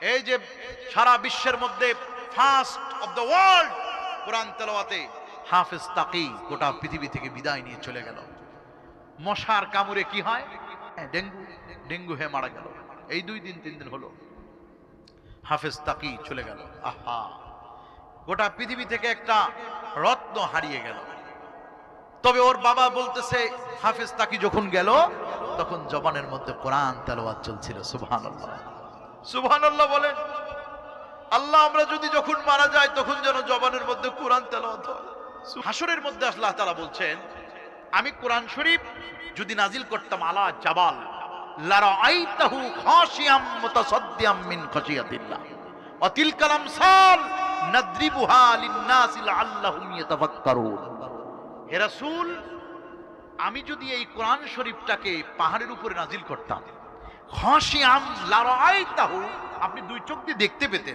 এই যে সারা বিশ্বের মধ্যে ফার্স্ট অফ দ্য ওয়ার্ল্ড কোরআন তেলাওয়াতে হাফেজ তাকি গোটা পৃথিবী থেকে বিদায় নিয়ে চলে গেল। মশার কামড়ে কি হয়? হ্যাঁ, ডেঙ্গু। ডেঙ্গু হয়ে মারা গেল। এই দুই দিন তিন দিন হলো। হাফেজ তাকি চলে গেল। আহা! গোটা পৃথিবী থেকে একটা রত্ন হারিয়ে গেল। তবে ওর বাবা বলতেছে হাফেজ তাকি যখন গেল তখন জবানের মধ্যে কোরআন তেলাওয়াত চলছিল সুবহানাল্লাহ। সুবহানাল্লাহ বলেন, আল্লাহ আমরা যদি যখন মারা যাই, তখন যেন জবানের মধ্যে কোরআন তেলাওয়াত হয়। হাসরের মধ্যে আল্লাহ তাআলা বলছেন, আমি কোরআন শরীফ যদি নাজিল করতাম আলা জাবাল আমি যদি এই কোরআন শরীফটাকে পাহাড়ের উপরে নাজিল করতাম লারাআইতাহু। আপনি দুই চোখ দিয়ে দেখতে পেতেন।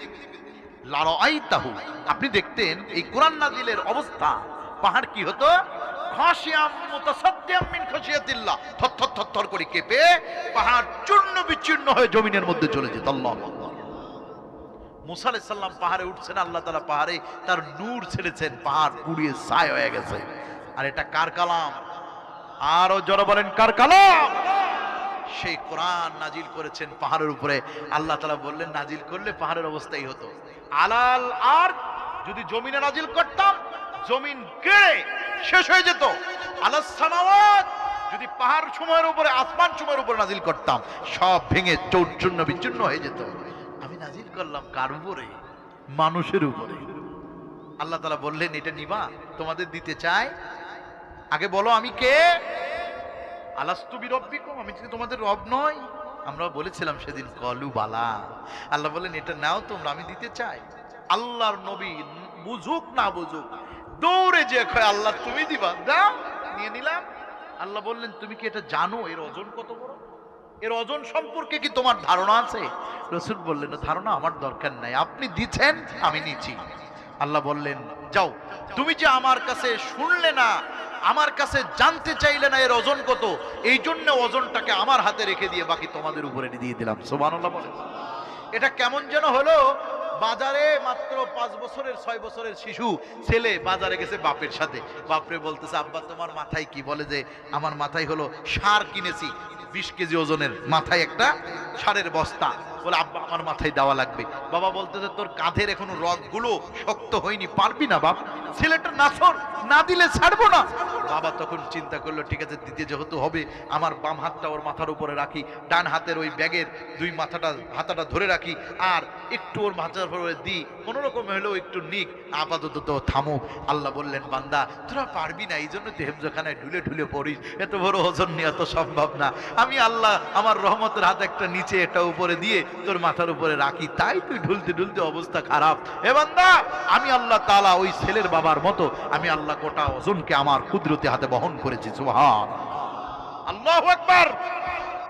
লারাআইতাহু, আপনি দেখতেন এই কোরআন নাজিলের অবস্থা। পাহাড় কি হতো? মুতাসাদ্দিয়াম মিন করে কেঁপে পাহাড় চূর্ণ হয়ে জমিনের মধ্যে চলে যেত। আল্লাহ মুসা পাহাড়ে উঠছেন, আল্লাহ তাআলা পাহাড়ে তার নূর ছেড়েছেন, পাহাড় পুড়িয়ে ছাই হয়ে গেছে। আর এটা কার কালাম? আরও জোরে বলেন, কার কালাম? সেই কোরআন নাজিল করেছেন পাহাড়ের উপরে। আল্লাহ তাআলা বললেন, নাজিল করলে পাহাড়ের অবস্থাই হতো। আলাল আর যদি জমিনে নাজিল করতাম, জমিন কেড়ে শেষ হয়ে যেত। আলাস সামাওয়াত, যদি পাহাড় সময়ের উপরে, আসমান সময়ের উপরে নাজিল করতাম, সব ভেঙে চৌচূর্ণ বিচূর্ণ হয়ে যেত। আমি নাজিল করলাম কার উপরে? মানুষের উপরে। আল্লাহ তাআলা বললেন, এটা নিবা, তোমাদের দিতে চাই। আগে বলো, আমি কে? আলাস্তু বিরব্বিকুম, আমি কি তোমাদের রব নয় আমরা বলেছিলাম সেদিন, কলু বালা। আল্লাহ বলেন এটা নাও তোমরা, আমি দিতে চাই। আল্লাহর নবী বুঝুক না বুঝুক, দৌড়ে যে কয়, আল্লাহ, তুমি দিবা, দাও, নিয়ে নিলাম। আল্লাহ বললেন, তুমি কি এটা জানো, এর ওজন কত বড়? এর ওজন সম্পর্কে কি তোমার ধারণা আছে? রসুল বললেন, ধারণা আমার দরকার নাই, আপনি দিচ্ছেন, আমি নিচ্ছি। আল্লাহ বললেন, যাও, তুমি যে আমার কাছে শুনলে না আমার কাছে জানতে চাইলে না এর ওজন কত এই জন্য ওজনটাকে আমার হাতে রেখে দিয়ে বাকি তোমাদের উপরে দিয়ে দিলাম। সুবহানাল্লাহ বলেন। এটা কেমন যেন হলো, বাজারে মাত্র পাঁচ বছরের, ছয় বছরের শিশু, ছেলে বাজারে গেছে বাপের সাথে। বাপরে বলতেছে, আব্বা, তোমার মাথায় কি? বলে যে, আমার মাথায় হলো সার কিনেছি, বিশ কেজি ওজনের মাথায় একটা সারের বস্তা। বলে, আব্বা, আমার মাথায় দেওয়া লাগবে। বাবা বলতেছে, তোর কাঁধের এখনও রগগুলো শক্ত হয়নি, পারবি না বাপ। ছেলেটা নাছর না দিলে ছাড়বো না। বাবা তখন চিন্তা করল, ঠিক আছে, দিতে যেহেতু হবে, আমার বাম হাতটা ওর মাথার উপরে রাখি, ডান হাতের ওই ব্যাগের দুই মাথাটা, হাতাটা ধরে রাখি, আর একটু ওর মাথার উপরে দিই। কোনো রকম হলেও একটু নিক, আপাতত তো থামুক আল্লাহ বললেন, বান্দা, তোরা পারবি না এই জন্য তুই হেফজখানায় ঢুলে ঢুলে পড়িস। এত বড় ওজন নেওয়া তো সম্ভব না। আমি আল্লাহ আমার রহমতের হাত একটা নিচে, একটা উপরে দিয়ে তোর মাথার উপরে রাখি, তাই তুই ঢুলতে ঢুলতে অবস্থা খারাপ। এ বান্দা, আমি আল্লাহ তালা ওই ছেলের বাবার মতো, আমি আল্লাহ গোটা ওজনকে আমার কুদরতি হাতে বহন করেছি সুহান আল্লাহ আকবার।